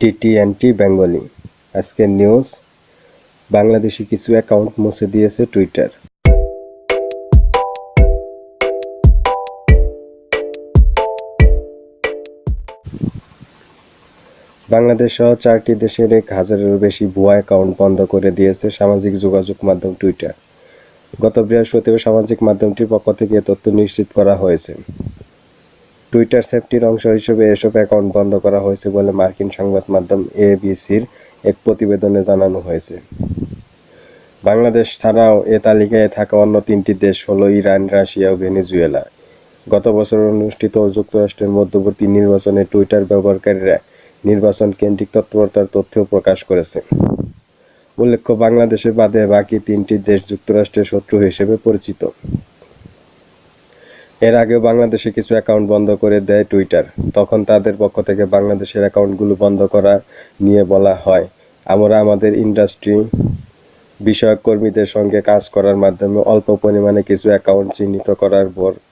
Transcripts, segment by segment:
টিটিএনটি Bengali আজকের news Bangladeshi কিছু account মুছে দিয়েছে টুইটার বাংলাদেশ সহ চারটি দেশের এক হাজারেরও বেশি ভুয়া অ্যাকাউন্ট বন্ধ করে দিয়েছে সামাজিক যোগাযোগ মাধ্যম টুইটার গত বৃহস্পতিবার সামাজিক মাধ্যমটির পক্ষ থেকে তথ্য নিশ্চিত করা হয়েছে। টুইটার সেফটির অংশ হিসেবে এসব অ্যাকাউন্ট বন্ধ করা হয়েছে বলে মার্কিন সংবাদ মাধ্যম এবিসির এক প্রতিবেদনে জানানো হয়েছে। বাংলাদেশ ছাড়াও এ তালিকায় থাকা অন্য তিনটি দেশ হলো ইরান, রাশিয়া ও ভেনেজুয়েলা। গত বছর অনুষ্ঠিত যুক্তরাষ্ট্রের মধ্যবর্তী নির্বাচনে টুইটার ব্যবহারকারীরা নির্বাচন কেন্দ্রিক তৎপরতার তথ্য প্রকাশ করেছে। উল্লেখ্য, বাংলাদেশের বাদে বাকি তিনটি দেশ যুক্তরাষ্ট্রের শত্রু হিসেবে পরিচিত। এর আগেও বাংলাদেশে কিছু অ্যাকাউন্ট বন্ধ করে দেয় টুইটার তখন তাদের পক্ষ থেকে বাংলাদেশের অ্যাকাউন্টগুলো বন্ধ করা নিয়ে বলা হয়। আমরা আমাদের ইন্ডাস্ট্রি বিষয়ক কর্মীদের সঙ্গে কাজ করার মাধ্যমে অল্প পরিমাণে কিছু অ্যাকাউন্ট চিহ্নিত করার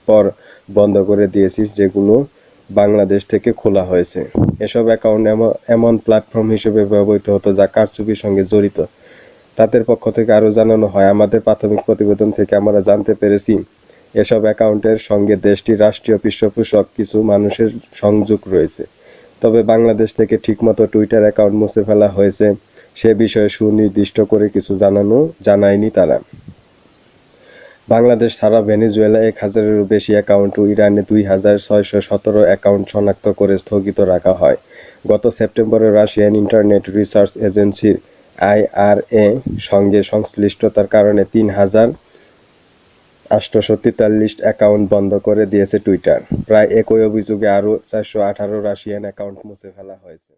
পর- বন্ধ করে দিয়েছি, যেগুলো বাংলাদেশ থেকে খোলা হয়েছে। এসব অ্যাকাউন্ট এমন প্ল্যাটফর্ম হিসেবে ব্যবহৃত হতো যা কারচুপির সঙ্গে জড়িত। তাদের পক্ষ থেকে আরও জানানো হয়, আমাদের প্রাথমিক প্রতিবেদন থেকে আমরা জানতে পেরেছি এসব অ্যাকাউন্টের সঙ্গে দেশটির রাষ্ট্রীয় পৃষ্ঠপোষক কিছু মানুষের সংযোগ রয়েছে। তবে বাংলাদেশ থেকে ঠিকমতো টুইটার অ্যাকাউন্ট মুছে ফেলা হয়েছে, সে বিষয়ে সুনির্দিষ্ট করে কিছু জানানো, জানায়নি তারা। বাংলাদেশ ছাড়া ভেনেজুয়েলা এক হাজারেরও বেশি অ্যাকাউন্ট ও ইরানে দুই হাজার ছয়শো সতেরো অ্যাকাউন্ট শনাক্ত করে স্থগিত রাখা হয়। গত সেপ্টেম্বরে রাশিয়ান ইন্টারনেট রিসার্চ এজেন্সির আইআরএ সঙ্গে সংশ্লিষ্টতার কারণে তিন হাজার আটশোশো তেতাল্লিশ অ্যাকাউন্ট বন্ধ করে দিয়েছে টুইটার প্রায় একই অভিযোগে আরও চারশো আঠারো রাশিয়ান অ্যাকাউন্ট মুছে ফেলা হয়েছে।